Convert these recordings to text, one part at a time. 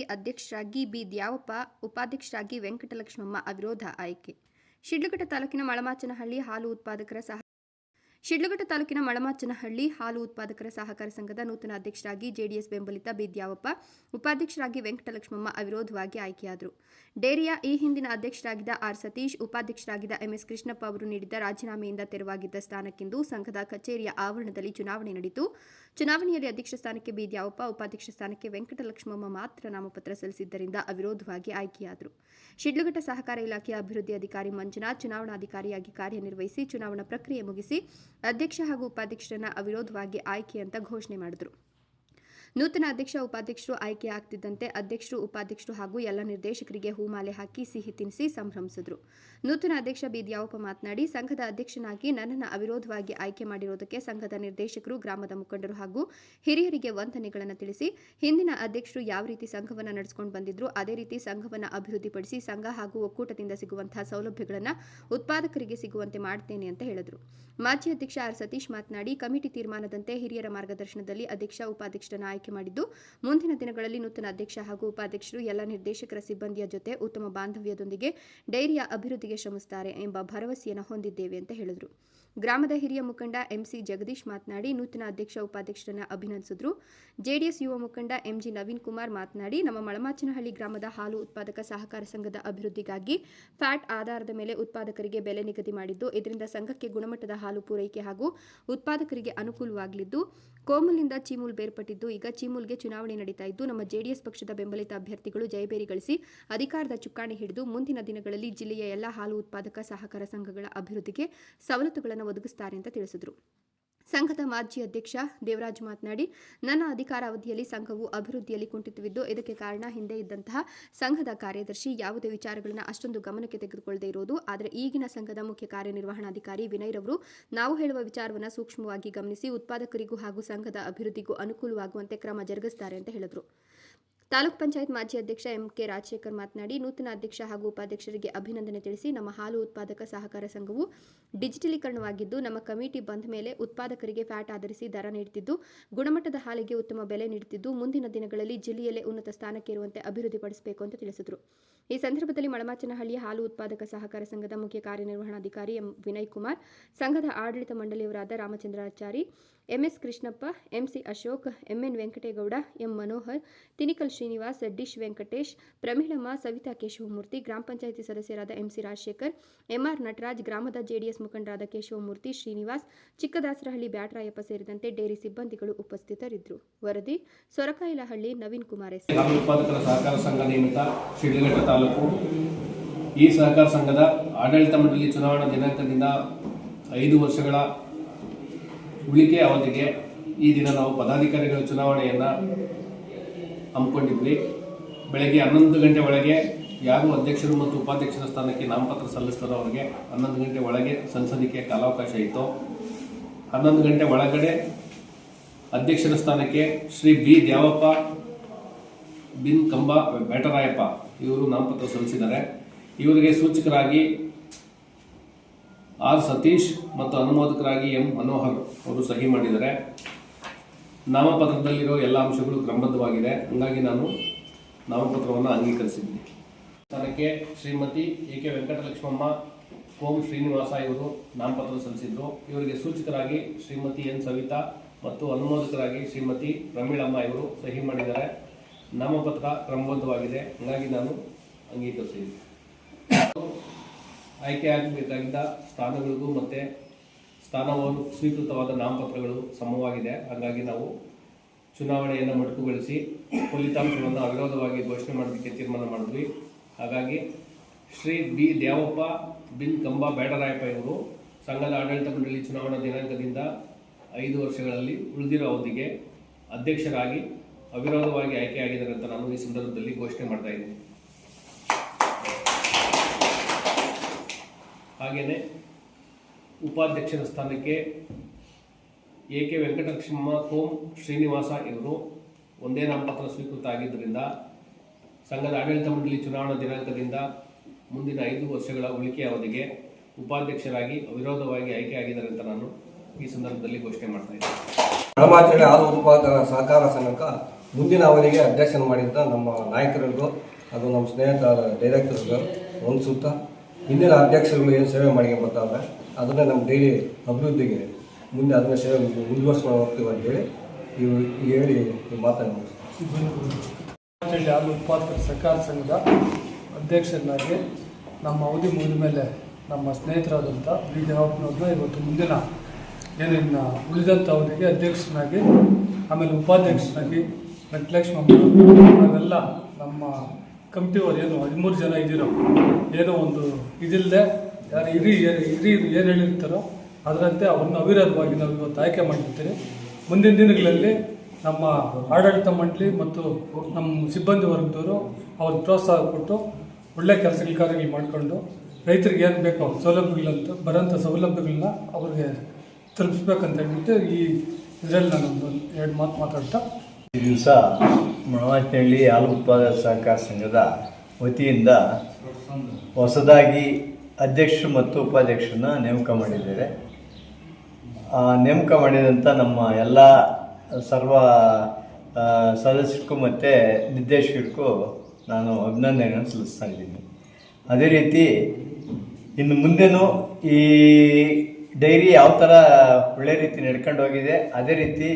ಅಧ್ಯಕ್ಷರಾಗಿ ಬಿ ದ್ಯಾವಪ್ಪ ಉಪಾಧ್ಯಕ್ಷರಾಗಿ ವೆಂಕಟಲಕ್ಷ್ಮಮ್ಮ ಅವಿರೋಧ ಆಯ್ಕೆ. ಶಿಡ್ಲಘಟ್ಟ ತಾಲೂಕಿನ ಮಳಮಾಚನಹಳ್ಳಿ ಹಾಲು ಉತ್ಪಾದಕರ ಸಹ ಶಿಡ್ಲಘಟ್ಟ ತಾಲೂಕಿನ ಮಳಮಾಚನಹಳ್ಳಿ ಹಾಲು ಉತ್ಪಾದಕರ ಸಹಕಾರ ಸಂಘದ ನೂತನ ಅಧ್ಯಕ್ಷರಾಗಿ ಜೆಡಿಎಸ್ ಬೆಂಬಲಿತ ಬಿದ್ಯಾವಪ್ಪ, ಉಪಾಧ್ಯಕ್ಷರಾಗಿ ವೆಂಕಟಲಕ್ಷ್ಮಮ್ಮ ಅವಿರೋಧವಾಗಿ ಆಯ್ಕೆಯಾದರು. ಡೇರಿಯ ಈ ಹಿಂದಿನ ಅಧ್ಯಕ್ಷರಾಗಿದ್ದ ಆರ್ ಸತೀಶ್, ಉಪಾಧ್ಯಕ್ಷರಾಗಿದ್ದ ಎಂಎಸ್ ಕೃಷ್ಣಪ್ಪ ಅವರು ನೀಡಿದ್ದ ರಾಜೀನಾಮೆಯಿಂದ ತೆರವಾಗಿದ್ದ ಸ್ಥಾನಕ್ಕೆಂದು ಸಂಘದ ಕಚೇರಿಯ ಆವರಣದಲ್ಲಿ ಚುನಾವಣೆ ನಡೆಯಿತು ಚುನಾವಣೆಯಲ್ಲಿ ಅಧ್ಯಕ್ಷ ಸ್ಥಾನಕ್ಕೆ ಬಿದ್ಯಾವಪ್ಪ, ಉಪಾಧ್ಯಕ್ಷ ಸ್ಥಾನಕ್ಕೆ ವೆಂಕಟಲಕ್ಷ್ಮಮ್ಮ ಮಾತ್ರ ನಾಮಪತ್ರ ಸಲ್ಲಿಸಿದ್ದರಿಂದ ಅವಿರೋಧವಾಗಿ ಆಯ್ಕೆಯಾದರು. ಶಿಡ್ಲಘಟ್ಟ ಸಹಕಾರ ಇಲಾಖೆಯ ಅಭಿವೃದ್ಧಿ ಅಧಿಕಾರಿ ಮಂಜುನಾಥ್, ಚುನಾವಣಾಧಿಕಾರಿಯಾಗಿ ಕಾರ್ಯನಿರ್ವಹಿಸಿ ಚುನಾವಣಾ ಪ್ರಕ್ರಿಯೆ ಮುಗಿಸಿ ಅಧ್ಯಕ್ಷ ಹಾಗೂ ಉಪಾಧ್ಯಕ್ಷರನ್ನ ಅವಿರೋಧವಾಗಿ ಆಯ್ಕೆ ಅಂತ ಘೋಷಣೆ ಮಾಡಿದರು. ನೂತನ ಅಧ್ಯಕ್ಷ, ಉಪಾಧ್ಯಕ್ಷರು ಆಯ್ಕೆ ಆಗ್ತಿದ್ದಂತೆ ಅಧ್ಯಕ್ಷರು, ಉಪಾಧ್ಯಕ್ಷರು ಹಾಗೂ ಎಲ್ಲ ನಿರ್ದೇಶಕರಿಗೆ ಹೂಮಾಲೆ ಹಾಕಿ ಸಿಹಿ ತಿನ್ನಿಸಿ ಸಂಭ್ರಮಿಸಿದ್ರು. ನೂತನ ಅಧ್ಯಕ್ಷ ಬಿ ದ್ಯಾವಪ್ಪ ಮಾತನಾಡಿ, ಸಂಘದ ಅಧ್ಯಕ್ಷನಾಗಿ ನನ್ನನ್ನು ಅವಿರೋಧವಾಗಿ ಆಯ್ಕೆ ಮಾಡಿರುವುದಕ್ಕೆ ಸಂಘದ ನಿರ್ದೇಶಕರು, ಗ್ರಾಮದ ಮುಖಂಡರು ಹಾಗೂ ಹಿರಿಯರಿಗೆ ವಂದನೆಗಳನ್ನು ತಿಳಿಸಿ, ಹಿಂದಿನ ಅಧ್ಯಕ್ಷರು ಯಾವ ರೀತಿ ಸಂಘವನ್ನು ನಡೆಸಿಕೊಂಡು ಬಂದಿದ್ರು, ಅದೇ ರೀತಿ ಸಂಘವನ್ನು ಅಭಿವೃದ್ಧಿಪಡಿಸಿ, ಸಂಘ ಹಾಗೂ ಒಕ್ಕೂಟದಿಂದ ಸಿಗುವಂತಹ ಸೌಲಭ್ಯಗಳನ್ನು ಉತ್ಪಾದಕರಿಗೆ ಸಿಗುವಂತೆ ಮಾಡ್ತೇನೆ ಅಂತ ಹೇಳಿದರು. ಮಾಜಿ ಅಧ್ಯಕ್ಷ ಆರ್ ಸತೀಶ್ ಮಾತನಾಡಿ, ಕಮಿಟಿ ತೀರ್ಮಾನದಂತೆ ಹಿರಿಯರ ಮಾರ್ಗದರ್ಶನದಲ್ಲಿ ಅಧ್ಯಕ್ಷ ಉಪಾಧ್ಯಕ್ಷರನ್ನು ಆಯ್ಕೆ ಮಾಡಿದ್ದು. ಮುಂದಿನ ದಿನಗಳಲ್ಲಿ ನೂತನ ಅಧ್ಯಕ್ಷ ಹಾಗೂ ಉಪಾಧ್ಯಕ್ಷರು ಎಲ್ಲ ನಿರ್ದೇಶಕರ ಸಿಬ್ಬಂದಿಯ ಜೊತೆ ಉತ್ತಮ ಬಾಂಧವ್ಯದೊಂದಿಗೆ ಡೈರಿಯ ಅಭಿವೃದ್ಧಿಗೆ ಶ್ರಮಿಸುತ್ತಾರೆ ಎಂಬ ಭರವಸೆಯನ್ನು ಹೊಂದಿದ್ದೇವೆ ಅಂತ ಹೇಳಿದರು. ಗ್ರಾಮದ ಹಿರಿಯ ಮುಖಂಡ ಎಂಸಿ ಜಗದೀಶ್ ಮಾತನಾಡಿ, ನೂತನ ಅಧ್ಯಕ್ಷ ಉಪಾಧ್ಯಕ್ಷರನ್ನ ಅಭಿನಂದಿಸಿದ್ರು. ಜೆಡಿಎಸ್ ಯುವ ಮುಖಂಡ ಎಂಜಿ ನವೀನ್ ಕುಮಾರ್ ಮಾತನಾಡಿ, ನಮ್ಮ ಮಳಮಾಚನಹಳ್ಳಿ ಗ್ರಾಮದ ಹಾಲು ಉತ್ಪಾದಕ ಸಹಕಾರ ಸಂಘದ ಅಭಿವೃದ್ಧಿಗಾಗಿ ಫ್ಯಾಟ್ ಆಧಾರದ ಮೇಲೆ ಉತ್ಪಾದಕರಿಗೆ ಬೆಲೆ ನಿಗದಿ ಮಾಡಿದ್ದು, ಇದರಿಂದ ಸಂಘಕ್ಕೆ ಗುಣಮಟ್ಟದ ಹಾಲು ಪೂರೈಕೆ ಹಾಗೂ ಉತ್ಪಾದಕರಿಗೆ ಅನುಕೂಲವಾಗಲಿದ್ದು, ಕೋಮಲ್ನಿಂದ ಚೀಮೂಲ್ ಬೇರ್ಪಟ್ಟಿದ್ದು, ಈಗ ಚೀಮೂಲ್ಗೆ ಚುನಾವಣೆ ನಡೀತಾ ಇದ್ದು, ನಮ್ಮ ಜೆಡಿಎಸ್ ಪಕ್ಷದ ಬೆಂಬಲಿತ ಅಭ್ಯರ್ಥಿಗಳು ಜಯಬೇರಿ ಗಳಿಸಿ ಅಧಿಕಾರದ ಚುಕ್ಕಾಣಿ ಹಿಡಿದು ಮುಂದಿನ ದಿನಗಳಲ್ಲಿ ಜಿಲ್ಲೆಯ ಎಲ್ಲ ಹಾಲು ಉತ್ಪಾದಕ ಸಹಕಾರ ಸಂಘಗಳ ಅಭಿವೃದ್ಧಿಗೆ ಸವಲತ್ತುಗಳನ್ನು ಒದಗಿಸುತ್ತಾರೆ ಅಂತ ತಿಳಿಸಿದರು. ಸಂಘದ ಮಾಜಿ ಅಧ್ಯಕ್ಷ ದೇವರಾಜ್ ಮಾತನಾಡಿ, ನನ್ನ ಅಧಿಕಾರಾವಧಿಯಲ್ಲಿ ಸಂಘವು ಅಭಿವೃದ್ಧಿಯಲ್ಲಿ ಕುಂಠಿತವಿದ್ದು, ಇದಕ್ಕೆ ಕಾರಣ ಹಿಂದೆ ಇದ್ದಂತಹ ಸಂಘದ ಕಾರ್ಯದರ್ಶಿ ಯಾವುದೇ ವಿಚಾರಗಳನ್ನು ಅಷ್ಟೊಂದು ಗಮನಕ್ಕೆ ತೆಗೆದುಕೊಳ್ಳದೇ ಇರುವುದು ಆದರೆ ಈಗಿನ ಸಂಘದ ಮುಖ್ಯ ಕಾರ್ಯನಿರ್ವಹಣಾಧಿಕಾರಿ ವಿನಯ್ ರವರು, ನಾವು ಹೇಳುವ ವಿಚಾರವನ್ನು ಸೂಕ್ಷ್ಮವಾಗಿ ಗಮನಿಸಿ, ಉತ್ಪಾದಕರಿಗೂ ಹಾಗೂ ಸಂಘದ ಅಭಿವೃದ್ಧಿಗೂ ಅನುಕೂಲವಾಗುವಂತೆ ಕ್ರಮ ಜರುಗಿಸುತ್ತಾರೆ ಅಂತ ಹೇಳಿದರು. ತಾಲೂಕ್ ಪಂಚಾಯತ್ ಮಾಜಿ ಅಧ್ಯಕ್ಷ ಎಂ ಕೆ ರಾಜಶೇಖರ್ ಮಾತನಾಡಿ, ನೂತನ ಅಧ್ಯಕ್ಷ ಹಾಗೂ ಉಪಾಧ್ಯಕ್ಷರಿಗೆ ಅಭಿನಂದನೆ ತಿಳಿಸಿ ನಮ್ಮ ಹಾಲು ಉತ್ಪಾದಕ ಸಹಕಾರ ಸಂಘವು ಡಿಜಿಟಲೀಕರಣವಾಗಿದ್ದು, ನಮ್ಮ ಕಮಿಟಿ ಬಂದ ಮೇಲೆ ಉತ್ಪಾದಕರಿಗೆ ಫ್ಯಾಟ್ ಆಧರಿಸಿ ದರ ನೀಡುತ್ತಿದ್ದು ಗುಣಮಟ್ಟದ ಹಾಲಿಗೆ ಉತ್ತಮ ಬೆಲೆ ನೀಡುತ್ತಿದ್ದು ಮುಂದಿನ ದಿನಗಳಲ್ಲಿ ಜಿಲ್ಲೆಯಲ್ಲೇ ಉನ್ನತ ಸ್ಥಾನಕ್ಕೆ ಇರುವಂತೆ ಅಭಿವೃದ್ಧಿಪಡಿಸಬೇಕು ಅಂತ ತಿಳಿಸಿದರು. ಈ ಸಂದರ್ಭದಲ್ಲಿ ಮಳಮಾಚನಹಳ್ಳಿ ಹಾಲು ಉತ್ಪಾದಕ ಸಹಕಾರ ಸಂಘದ ಮುಖ್ಯ ಕಾರ್ಯನಿರ್ವಹಣಾಧಿಕಾರಿ ಎಂ. ವಿನಯ್ ಕುಮಾರ್ ಸಂಘದ ಆಡಳಿತ ಮಂಡಳಿಯವರಾದ Ramachandrachari MS Krishnappa MC Ashok MN Venkategowda, M. Manohar, Tinikal Srinivas dish Venkatesh, Pramilamma, Savitha Keshavamurthy, ಗ್ರಾಮ ಪಂಚಾಯಿತಿ ಸದಸ್ಯರಾದ ಎಂಸಿ ರಾಜಶೇಖರ್ ಎಂಆರ್ ನಟರಾಜ್, ಗ್ರಾಮದ ಜೆಡಿಎಸ್ ಮುಖಂಡರಾದ ಕೇಶವಮೂರ್ತಿ, ಶ್ರೀನಿವಾಸ್, ಚಿಕ್ಕದಾಸರಹಳ್ಳಿ ಬ್ಯಾಟರಾಯಪ್ಪ ಸೇರಿದಂತೆ ಡೇರಿ ಸಿಬ್ಬಂದಿಗಳು ಉಪಸ್ಥಿತರಿದ್ದರು. ವರದಿ ಸೊರಕಾಯಿಲಹಳ್ಳಿ ನವೀನ್ ಕುಮಾರ್ ಎಸ್. ತಾಲೂಕು. ಈ ಸಹಕಾರ ಸಂಘದ ಆಡಳಿತ ಮಂಡಳಿ ಚುನಾವಣಾ ದಿನಾಂಕದಿಂದ ಐದು ವರ್ಷಗಳ ಉಳಿಕೆ ಅವಧಿಗೆ ಈ ದಿನ ನಾವು ಪದಾಧಿಕಾರಿಗಳ ಚುನಾವಣೆಯನ್ನು ಹಮ್ಮಿಕೊಂಡಿದ್ವಿ. ಬೆಳಗ್ಗೆ ಹನ್ನೊಂದು ಗಂಟೆ ಒಳಗೆ ಯಾರು ಅಧ್ಯಕ್ಷರು ಮತ್ತು ಉಪಾಧ್ಯಕ್ಷರ ಸ್ಥಾನಕ್ಕೆ ನಾಮಪತ್ರ ಸಲ್ಲಿಸ್ತಾರೋ ಅವರಿಗೆ ಹನ್ನೊಂದು ಗಂಟೆ ಒಳಗೆ ಸಂಸದಿಕೆ ಕಾಲಾವಕಾಶ ಇತ್ತು. ಹನ್ನೊಂದು ಗಂಟೆ ಒಳಗಡೆ ಅಧ್ಯಕ್ಷರ ಸ್ಥಾನಕ್ಕೆ ಶ್ರೀ ಬಿ. ದ್ಯಾವಪ್ಪ ಬಿನ್ ಕಂಬ ಬೇಟರಾಯಪ್ಪ ಇವರು ನಾಮಪತ್ರ ಸಲ್ಲಿಸಿದ್ದಾರೆ. ಇವರಿಗೆ ಸೂಚಕರಾಗಿ ಆರ್ ಸತೀಶ್ ಮತ್ತು ಅನುಮೋದಕರಾಗಿ ಎಂ ಮನೋಹರ್ ಅವರು ಸಹಿ ಮಾಡಿದ್ದಾರೆ. ನಾಮಪತ್ರದಲ್ಲಿರೋ ಎಲ್ಲ ಅಂಶಗಳು ಕ್ರಮಬದ್ಧವಾಗಿದೆ. ಹಂಗಾಗಿ ನಾನು ನಾಮಪತ್ರವನ್ನು ಅಂಗೀಕರಿಸಿದ್ದೀನಿ. ಸ್ಥಾನಕ್ಕೆ ಶ್ರೀಮತಿ ಎ ಕೆ ವೆಂಕಟಲಕ್ಷ್ಮಮ್ಮ, ಓಂ ಶ್ರೀನಿವಾಸ ಇವರು ನಾಮಪತ್ರ ಸಲ್ಲಿಸಿದ್ರು. ಇವರಿಗೆ ಸೂಚಕರಾಗಿ ಶ್ರೀಮತಿ ಎನ್ ಸವಿತಾ ಮತ್ತು ಅನುಮೋದಕರಾಗಿ ಶ್ರೀಮತಿ ಪ್ರಮೀಳಮ್ಮ ಇವರು ಸಹಿ ಮಾಡಿದ್ದಾರೆ. ನಾಮಪತ್ರ ಕ್ರಮಬದ್ಧವಾಗಿದೆ. ಹಾಗಾಗಿ ನಾನು ಅಂಗೀಕರಿಸಿದ್ದೀನಿ ಆಯ್ಕೆ ಆಗಬೇಕಾಗಿದ್ದ ಸ್ಥಾನಗಳಿಗೂ ಮತ್ತು ಸ್ಥಾನವನ್ನು ಸ್ವೀಕೃತವಾದ ನಾಮಪತ್ರಗಳು ಸಮವಾಗಿದೆ. ಹಾಗಾಗಿ ನಾವು ಚುನಾವಣೆಯನ್ನು ಮೊಟಕುಗೊಳಿಸಿ ಫಲಿತಾಂಶವನ್ನು ಅವಿರೋಧವಾಗಿ ಘೋಷಣೆ ಮಾಡೋದಕ್ಕೆ ತೀರ್ಮಾನ ಮಾಡಿದ್ವಿ. ಹಾಗಾಗಿ ಶ್ರೀ ಬಿ. ದೇವಪ್ಪ, ಬಿನ್ ಕಂಬ ಬೇಡರಾಯಪ್ಪ ಇವರು ಸಂಘದ ಆಡಳಿತ ಮಂಡಳಿ ಚುನಾವಣಾ ದಿನಾಂಕದಿಂದ ಐದು ವರ್ಷಗಳಲ್ಲಿ ಉಳಿದಿರೋ ಅವಧಿಗೆ ಅಧ್ಯಕ್ಷರಾಗಿ ಅವಿರೋಧವಾಗಿ ಆಯ್ಕೆಯಾಗಿದ್ದಾರೆ ಅಂತ ನಾನು ಈ ಸಂದರ್ಭದಲ್ಲಿ ಘೋಷಣೆ ಮಾಡ್ತಾ ಇದ್ದೀನಿ. ಹಾಗೆಯೇ ಉಪಾಧ್ಯಕ್ಷರ ಸ್ಥಾನಕ್ಕೆ ಎ ಕೆ ವೆಂಕಟಲಕ್ಷ್ಮ ಕೋಂ ಶ್ರೀನಿವಾಸ ಇವರು ಒಂದೇ ನಾಮಪತ್ರ ಸ್ವೀಕೃತ ಆಗಿದ್ದರಿಂದ ಸಂಘದ ಆಡಳಿತ ಮಂಡಳಿ ಚುನಾವಣಾ ದಿನಾಂಕದಿಂದ ಮುಂದಿನ ಐದು ವರ್ಷಗಳ ಉಳಿಕೆ ಅವಧಿಗೆ ಉಪಾಧ್ಯಕ್ಷರಾಗಿ ಅವಿರೋಧವಾಗಿ ಆಯ್ಕೆಯಾಗಿದ್ದಾರೆ ಅಂತ ನಾನು ಈ ಸಂದರ್ಭದಲ್ಲಿ ಘೋಷಣೆ ಮಾಡ್ತಾ ಇದ್ದೇನೆ. ಸಹಕಾರ ಸಂಘಕ್ಕೆ ಮುಂದಿನ ಅವಧಿಗೆ ಅಧ್ಯಕ್ಷನ ಮಾಡಿದ್ದ ನಮ್ಮ ನಾಯಕರಿಗೂ ಅದು ನಮ್ಮ ಸ್ನೇಹಿತ ಡೈರೆಕ್ಟರ್ಗೂ ಒಂದು ಸುತ್ತ ಹಿಂದಿನ ಅಧ್ಯಕ್ಷರುಗಳು ಏನು ಸೇವೆ ಮಾಡ್ಕೊಂಬರ್ತಾರೆ ಅದನ್ನೇ ನಮ್ಮ ಡೈಲಿ ಅಭಿವೃದ್ಧಿಗೆ ಮುಂದೆ ಅದನ್ನ ಸೇವೆ ಮುಂದುವರ್ಸ್ಕೊಂಡು ಹೋಗ್ತೀವಿ ಅಂತ ಹೇಳಿ ಇವು ಹೇಳಿ. ಹಳ್ಳಿ ಹಾಲು ಉತ್ಪಾದಕರ ಸಹಕಾರ ಸಂಘದ ಅಧ್ಯಕ್ಷರನ್ನಾಗಿ ನಮ್ಮ ಅವಧಿ ಮುಗಿದ ಮೇಲೆ ನಮ್ಮ ಸ್ನೇಹಿತರಾದಂಥ ಬಿ ದೇವಪ್ಪನವ್ರನ್ನ ಇವತ್ತು ಮುಂದಿನ ಏನಿನ್ನ ಉಳಿದಂಥ ಅವಧಿಗೆ ಅಧ್ಯಕ್ಷನಾಗಿ ಆಮೇಲೆ ಉಪಾಧ್ಯಕ್ಷನಾಗಿ ವೆಂಕಟಲಕ್ಷ್ಮಮ್ಮ ಅವರೆಲ್ಲ ನಮ್ಮ ಕಮಿಟಿಯವರು ಏನು ಹದಿಮೂರು ಜನ ಇದ್ದೀರೋ, ಏನೋ ಒಂದು ಇದಿಲ್ಲದೆ ಯಾರು ಹಿರಿ ಇರಿ ಏನು ಹೇಳಿರ್ತಾರೋ ಅದರಂತೆ ಅವ್ರನ್ನ ಅವಿರೋಧವಾಗಿ ನಾವು ಇವತ್ತು ಆಯ್ಕೆ ಮಾಡಿರ್ತೀರಿ ಮುಂದಿನ ದಿನಗಳಲ್ಲಿ ನಮ್ಮ ಆಡಳಿತ ಮಂಡಳಿ ಮತ್ತು ನಮ್ಮ ಸಿಬ್ಬಂದಿ ವರ್ಗದವರು ಅವ್ರಿಗೆ ಪ್ರೋತ್ಸಾಹ ಕೊಟ್ಟು ಒಳ್ಳೆ ಕೆಲಸಗಳ ಕಾರ್ಯಗಳು ಮಾಡಿಕೊಂಡು ರೈತರಿಗೆ ಏನು ಬೇಕೋ ಸೌಲಭ್ಯಗಳಂತ ಬರೋಂಥ ಸೌಲಭ್ಯಗಳನ್ನ ಅವ್ರಿಗೆ ತಲುಪಿಸ್ಬೇಕಂತ ಹೇಳ್ಬಿಟ್ಟು ಈ ಇದರಲ್ಲಿ ನಾನು ಎರಡು ಮಾತು ಮಾತಾಡ್ತಾ ಈ ದಿವಸ ಮೊಳಮಾಚಿನಹಳ್ಳಿ ಹಾಲು ಉತ್ಪಾದಕ ಸಹಕಾರ ಸಂಘದ ವತಿಯಿಂದ ಹೊಸದಾಗಿ ಅಧ್ಯಕ್ಷರು ಮತ್ತು ಉಪಾಧ್ಯಕ್ಷರನ್ನ ನೇಮಕ ಮಾಡಿದ್ದಾರೆ ಆ ನೇಮಕ ಮಾಡಿದಂಥ ನಮ್ಮ ಎಲ್ಲ ಸರ್ವ ಸದಸ್ಯರಿಗೂ ಮತ್ತು ನಿರ್ದೇಶಕರಿಗೂ ನಾನು ಅಭಿನಂದನೆಗಳನ್ನು ಸಲ್ಲಿಸ್ತಾ ಇದ್ದೀನಿ. ಅದೇ ರೀತಿ ಇನ್ನು ಮುಂದೆನೂ ಈ ಡೈರಿ ಯಾವ ಥರ ಒಳ್ಳೆ ರೀತಿ ನಡ್ಕೊಂಡು ಹೋಗಿದೆ, ಅದೇ ರೀತಿ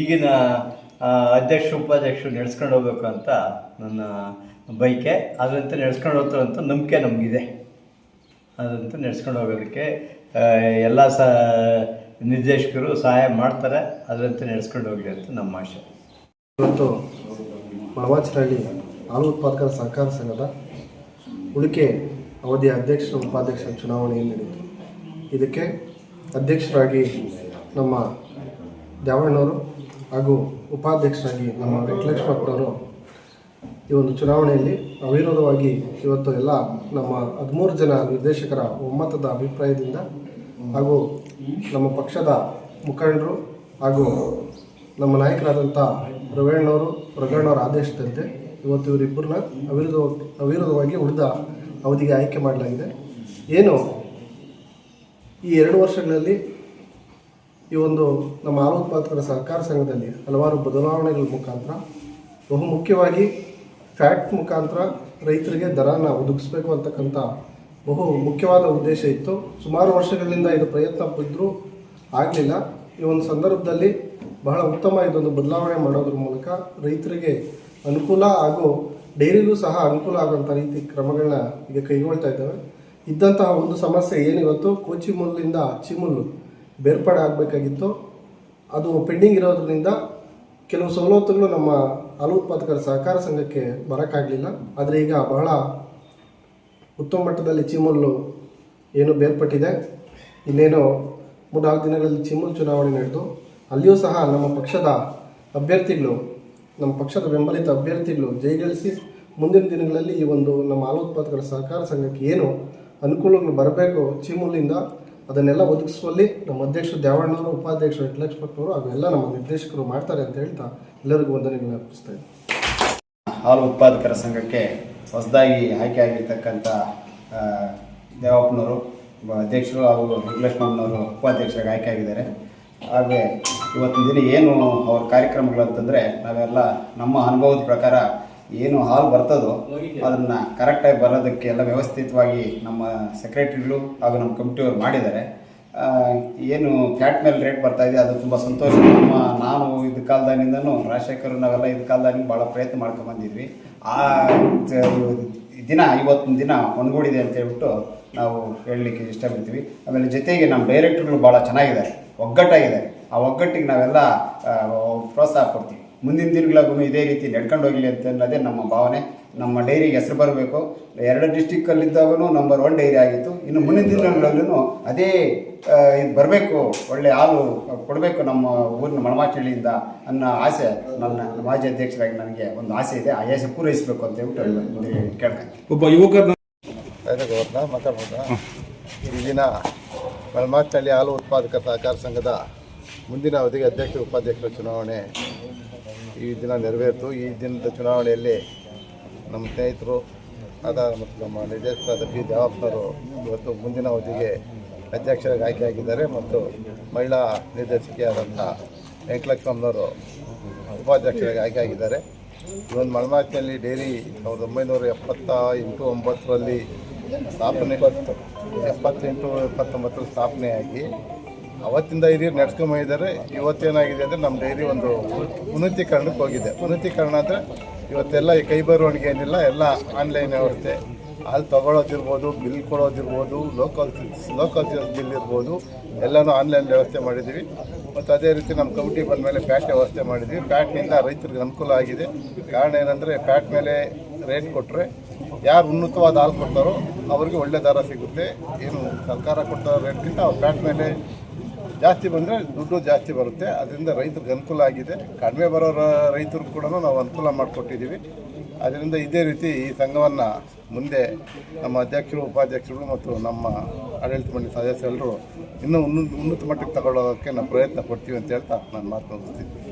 ಈಗಿನ ಅಧ್ಯಕ್ಷ, ಉಪಾಧ್ಯಕ್ಷರು ನಡೆಸ್ಕೊಂಡು ಹೋಗ್ಬೇಕು ಅಂತ ನನ್ನ ಬಯಕೆ ಅದರಂತೆ ನಡೆಸ್ಕೊಂಡು ಅಂತ ನಂಬಿಕೆ ನಮಗಿದೆ. ಅದಂತ ನಡೆಸ್ಕೊಂಡು ಹೋಗೋದಕ್ಕೆ ಎಲ್ಲ ಸ, ನಿರ್ದೇಶಕರು ಸಹಾಯ ಮಾಡ್ತಾರೆ. ಅದರಂತೆ ನಡೆಸ್ಕೊಂಡು ಹೋಗಲಿ ಅಂತ ನಮ್ಮ ಆಶೆ. ಇವತ್ತು ಮಳವಾಚನಹಳ್ಳಿ ಹಾಲು ಉತ್ಪಾದಕರ ಸಹಕಾರ ಸಂಘದ ಉಳಿಕೆ ಅವಧಿಯ ಅಧ್ಯಕ್ಷ ಉಪಾಧ್ಯಕ್ಷರ ಚುನಾವಣೆಯನ್ನು ನಡೆಯಿತು. ಇದಕ್ಕೆ ಅಧ್ಯಕ್ಷರಾಗಿ ನಮ್ಮ ದ್ಯಾವಣ್ಣವರು ಹಾಗೂ ಉಪಾಧ್ಯಕ್ಷರಾಗಿ ನಮ್ಮ ವೆಂಕಟಲಕ್ಷ್ಮಪ್ಪನವರು ಈ ಒಂದು ಚುನಾವಣೆಯಲ್ಲಿ ಅವಿರೋಧವಾಗಿ ಇವತ್ತು ಎಲ್ಲ ನಮ್ಮ ಹದಿಮೂರು ಜನ ನಿರ್ದೇಶಕರ ಒಮ್ಮತದ ಅಭಿಪ್ರಾಯದಿಂದ ಹಾಗೂ ನಮ್ಮ ಪಕ್ಷದ ಮುಖಂಡರು ಹಾಗೂ ನಮ್ಮ ನಾಯಕರಾದಂಥ ರವೇಣ್ಣವರು ಪ್ರಗಣ್ಣವರ ಆದೇಶದಂತೆ ಇವತ್ತು ಇವರಿಬ್ಬರನ್ನ ಅವಿರೋಧ, ಅವಿರೋಧವಾಗಿ ಉಳಿದ ಅವಧಿಗೆ ಆಯ್ಕೆ ಮಾಡಲಾಗಿದೆ. ಏನು ಈ ಎರಡು ವರ್ಷಗಳಲ್ಲಿ ಈ ಒಂದು ನಮ್ಮ ಹಾಲು ಉತ್ಪಾದಕರ ಸಹಕಾರ ಸಂಘದಲ್ಲಿ ಹಲವಾರು ಬದಲಾವಣೆಗಳ ಮುಖಾಂತರ, ಬಹು ಮುಖ್ಯವಾಗಿ ಫ್ಯಾಟ್ ಮುಖಾಂತರ ರೈತರಿಗೆ ದರನ ಒದಗಿಸ್ಬೇಕು ಅಂತಕ್ಕಂಥ ಬಹು ಮುಖ್ಯವಾದ ಉದ್ದೇಶ ಇತ್ತು. ಸುಮಾರು ವರ್ಷಗಳಿಂದ ಇದು ಪ್ರಯತ್ನ ಬಿದ್ದರೂ ಆಗಲಿಲ್ಲ. ಈ ಒಂದು ಸಂದರ್ಭದಲ್ಲಿ ಬಹಳ ಉತ್ತಮ ಇದೊಂದು ಬದಲಾವಣೆ ಮಾಡೋದ್ರ ಮೂಲಕ ರೈತರಿಗೆ ಅನುಕೂಲ ಹಾಗೂ ಡೈರಿಗೂ ಸಹ ಅನುಕೂಲ ಆಗುವಂಥ ರೀತಿ ಕ್ರಮಗಳನ್ನ ಈಗ ಕೈಗೊಳ್ತಾ ಇದ್ದಾವೆ. ಇದ್ದಂತಹ ಒಂದು ಸಮಸ್ಯೆ ಏನಿವತ್ತು? ಕೋಚಿಮುಲ್ಲಿಂದ ಚಿಮುಲ್ಲು. ಬೇರ್ಪಡೆ ಆಗಬೇಕಾಗಿತ್ತು. ಅದು ಪೆಂಡಿಂಗ್ ಇರೋದ್ರಿಂದ ಕೆಲವು ಸವಲತ್ತುಗಳು ನಮ್ಮ ಹಾಲು ಉತ್ಪಾದಕರ ಸಹಕಾರ ಸಂಘಕ್ಕೆ ಬರೋಕ್ಕಾಗಲಿಲ್ಲ. ಆದರೆ ಈಗ ಬಹಳ ಉತ್ತಮ ಮಟ್ಟದಲ್ಲಿ ಚಿಮುಲ್ಲು ಏನು ಬೇರ್ಪಟ್ಟಿದೆ. ಇನ್ನೇನು ಮೂರ್ನಾಲ್ಕು ದಿನಗಳಲ್ಲಿ ಚಿಮುಲ್ ಚುನಾವಣೆ ನಡೆದು ಅಲ್ಲಿಯೂ ಸಹ ನಮ್ಮ ಪಕ್ಷದ ಅಭ್ಯರ್ಥಿಗಳು, ನಮ್ಮ ಪಕ್ಷದ ಬೆಂಬಲಿತ ಅಭ್ಯರ್ಥಿಗಳು ಜಯಗಳಿಸಿ ಮುಂದಿನ ದಿನಗಳಲ್ಲಿ ಈ ಒಂದು ನಮ್ಮ ಹಾಲು ಉತ್ಪಾದಕರ ಸಹಕಾರ ಸಂಘಕ್ಕೆ ಏನು ಅನುಕೂಲಗಳು ಬರಬೇಕು ಚಿಮುಲಿಂದ ಅದನ್ನೆಲ್ಲ ಒದಗಿಸುವಲ್ಲಿ ನಮ್ಮ ಅಧ್ಯಕ್ಷರು ದ್ಯಾವಣ್ಣವರು ಉಪಾಧ್ಯಕ್ಷರು ವೆಂಕಟಲಕ್ಷ್ಮಪ್ಪನವರು ಅವೆಲ್ಲ ನಮ್ಮ ನಿರ್ದೇಶಕರು ಮಾಡ್ತಾರೆ ಅಂತ ಹೇಳ್ತಾ ಎಲ್ಲರಿಗೂ ವಂದನೆಗಳನ್ನ ಅರ್ಪಿಸ್ತಾ ಹಾಲು ಉತ್ಪಾದಕರ ಸಂಘಕ್ಕೆ ಹೊಸದಾಗಿ ಆಯ್ಕೆ ಆಗಿರ್ತಕ್ಕಂಥ ದೇವಪ್ಪನವರು ಅಧ್ಯಕ್ಷರು ಹಾಗೂ ವೆಂಕಟೇಶ್ವರನವರು ಉಪಾಧ್ಯಕ್ಷರಾಗಿ ಆಯ್ಕೆ ಆಗಿದ್ದಾರೆ. ಹಾಗೆ ಇವತ್ತಿನ ದಿನ ಏನು ಅವ್ರ ಕಾರ್ಯಕ್ರಮಗಳು ಅಂತಂದರೆ ನಾವೆಲ್ಲ ನಮ್ಮ ಅನುಭವದ ಪ್ರಕಾರ ಏನು ಹಾಲು ಬರ್ತದೋ ಅದನ್ನು ಕರೆಕ್ಟಾಗಿ ಬರೋದಕ್ಕೆ ಎಲ್ಲ ವ್ಯವಸ್ಥಿತವಾಗಿ ನಮ್ಮ ಸೆಕ್ರೆಟರಿಗಳು ಹಾಗೂ ನಮ್ಮ ಕಮಿಟಿಯವರು ಮಾಡಿದ್ದಾರೆ. ಏನು ಫ್ಯಾಟ್ ಮೇಲೆ ರೇಟ್ ಬರ್ತಾ ಇದೆ ಅದು ತುಂಬ ಸಂತೋಷ. ನಮ್ಮ ನಾನು ಇದು ಕಾಲದಾಗಿಂದನೂ ರಾಜಶೇಖರ್ ನಾವೆಲ್ಲ ಇದು ಕಾಲದಾಗಿ ಭಾಳ ಪ್ರಯತ್ನ ಮಾಡ್ಕೊಂಡು ಬಂದಿದ್ವಿ. ಆ ದಿನ ಇವತ್ತಿನ ದಿನ ಒಣಗೂಡಿದೆ ಅಂತ ಹೇಳ್ಬಿಟ್ಟು ನಾವು ಹೇಳಲಿಕ್ಕೆ ಇಷ್ಟಪಡ್ತೀವಿ. ಆಮೇಲೆ ಜೊತೆಗೆ ನಮ್ಮ ಡೈರೆಕ್ಟರ್ಗಳು ಭಾಳ ಚೆನ್ನಾಗಿದ್ದಾರೆ ಒಗ್ಗಟ್ಟಾಗಿದ್ದಾರೆ. ಆ ಒಗ್ಗಟ್ಟಿಗೆ ನಾವೆಲ್ಲ ಪ್ರೋತ್ಸಾಹ ಕೊಡ್ತೀವಿ. ಮುಂದಿನ ದಿನಗಳಿಗೂ ಇದೇ ರೀತಿ ನಡ್ಕೊಂಡು ಹೋಗಲಿ ಅಂತ ಅನ್ನೋದೇ ನಮ್ಮ ಭಾವನೆ. ನಮ್ಮ ಡೈರಿಗೆ ಹೆಸರು ಬರಬೇಕು. ಎರಡು ಡಿಸ್ಟಿಕ್ಕಲ್ಲಿದ್ದಾಗೂ ನಂಬರ್ ಒನ್ ಡೈರಿ ಆಗಿತ್ತು. ಇನ್ನು ಮುಂದಿನ ದಿನಗಳಲ್ಲೂ ಅದೇ ಇದು ಬರಬೇಕು. ಒಳ್ಳೆ ಹಾಲು ಕೊಡಬೇಕು ನಮ್ಮ ಊರಿನ ಮಳಮಾಚಳ್ಳಿಯಿಂದ ಅನ್ನೋ ಆಸೆ ನನ್ನ ಮಾಜಿ ಅಧ್ಯಕ್ಷರಾಗಿ ನನಗೆ ಒಂದು ಆಸೆ ಇದೆ. ಆ ಆಸೆ ಪೂರೈಸಬೇಕು ಅಂತ ಹೇಳ್ಬಿಟ್ಟು ಕೇಳ್ತೀನಿ ಒಬ್ಬ ಯುವಕ ಇಲ್ಲಿನ ಮಾತಾಡ್ಬೋದಾ ಈ ದಿನ ಮಲ್ಮಾಚ್ನಳ್ಳಿ ಹಾಲು ಉತ್ಪಾದಕ ಸಹಕಾರ ಸಂಘದ ಮುಂದಿನ ಅವಧಿಗೆ ಅಧ್ಯಕ್ಷ ಉಪಾಧ್ಯಕ್ಷರ ಚುನಾವಣೆ ಈ ದಿನ ನೆರವೇರಿತು. ಈ ದಿನದ ಚುನಾವಣೆಯಲ್ಲಿ ನಮ್ಮ ಸ್ನೇಹಿತರು ಆದ ಮತ್ತು ನಮ್ಮ ನಿರ್ದೇಶಕರಾದ ಬಿ ದೇವಪ್ಪನವರು ಇವತ್ತು ಮುಂದಿನ ಅವಧಿಗೆ ಅಧ್ಯಕ್ಷರಾಗಿ ಆಯ್ಕೆಯಾಗಿದ್ದಾರೆ ಮತ್ತು ಮಹಿಳಾ ನಿರ್ದೇಶಕಿಯಾದಂಥ ವೆಂಕಟಲಕ್ಷ್ಮಮ್ಮನವರು ಉಪಾಧ್ಯಕ್ಷರಾಗಿ ಆಯ್ಕೆಯಾಗಿದ್ದಾರೆ. ಇವೊಂದು ಮಳಮಾಚಿನಲ್ಲಿ ಡೈಲಿ ಸಾವಿರದ ಒಂಬೈನೂರ ಎಪ್ಪತ್ತ ಎಂಟು ಒಂಬತ್ತರಲ್ಲಿ ಸ್ಥಾಪನೆ, ಎಪ್ಪತ್ತೆಂಟು, ಎಪ್ಪತ್ತೊಂಬತ್ತರಲ್ಲಿ ಸ್ಥಾಪನೆಯಾಗಿ ಅವತ್ತಿಂದ ಹಿರಿಯರು ನಡ್ಸ್ಕೊಂಬಂದಿದ್ದಾರೆ ಇವತ್ತೇನಾಗಿದೆ ಅಂದರೆ ನಮ್ಮ ಡೈರಿ ಒಂದು ಉನ್ನತೀಕರಣಕ್ಕೆ ಹೋಗಿದೆ. ಉನ್ನತೀಕರಣ ಅಂದರೆ ಇವತ್ತೆಲ್ಲ ಈ ಕೈ ಬರವಣಿಗೆ ಏನಿಲ್ಲ, ಎಲ್ಲ ಆನ್ಲೈನ್ ಇರುತ್ತೆ ಹಾಲು ತೊಗೊಳೋದಿರ್ಬೋದು, ಬಿಲ್ ಕೊಡೋದಿರ್ಬೋದು ಲೋಕಲ್ ಲೋಕಲ್ ಬಿಲ್ ಇರ್ಬೋದು, ಎಲ್ಲನೂ ಆನ್ಲೈನ್ ವ್ಯವಸ್ಥೆ ಮಾಡಿದ್ದೀವಿ ಮತ್ತು ಅದೇ ರೀತಿ ನಮ್ಮ ಕಮಿಟಿ ಬಂದ ಮೇಲೆ ಪ್ಯಾಟ್ ವ್ಯವಸ್ಥೆ ಮಾಡಿದ್ವಿ. ಪ್ಯಾಟ್ನಿಂದ ರೈತರಿಗೆ ಅನುಕೂಲ ಆಗಿದೆ. ಕಾರಣ ಏನಂದರೆ ಪ್ಯಾಟ್ ಮೇಲೆ ರೇಟ್ ಕೊಟ್ಟರೆ ಯಾರು ಉನ್ನತವಾದ ಹಾಲು ಕೊಡ್ತಾರೋ ಅವರಿಗೆ ಒಳ್ಳೆ ದರ ಸಿಗುತ್ತೆ. ಏನು ಸರ್ಕಾರ ಕೊಡ್ತಾ ರೇಟ್ಗಿಂತ ಆ ಪ್ಯಾಟ್ ಮೇಲೆ ಜಾಸ್ತಿ ಬಂದರೆ ದುಡ್ಡು ಜಾಸ್ತಿ ಬರುತ್ತೆ. ಅದರಿಂದ ರೈತರಿಗೆ ಅನುಕೂಲ ಆಗಿದೆ. ಕಡಿಮೆ ಬರೋ ರೈತರು ಕೂಡ ನಾವು ಅನುಕೂಲ ಮಾಡಿಕೊಟ್ಟಿದ್ದೀವಿ. ಅದರಿಂದ ಇದೇ ರೀತಿ ಈ ಸಂಘವನ್ನು ಮುಂದೆ ನಮ್ಮ ಅಧ್ಯಕ್ಷರು, ಉಪಾಧ್ಯಕ್ಷರು ಮತ್ತು ನಮ್ಮ ಆಡಳಿತ ಮಂಡಳಿ ಸದಸ್ಯರೆಲ್ಲರೂ ಇನ್ನೂ ಉನ್ನತ ಮಟ್ಟಕ್ಕೆ ತಗೊಳ್ಳೋದಕ್ಕೆ ನಾವು ಪ್ರಯತ್ನ ಪಡ್ತೀವಿ ಅಂತ ಹೇಳ್ತಾ ನಾನು ಮಾತು ಮುಗಿಸ್ತೀನಿ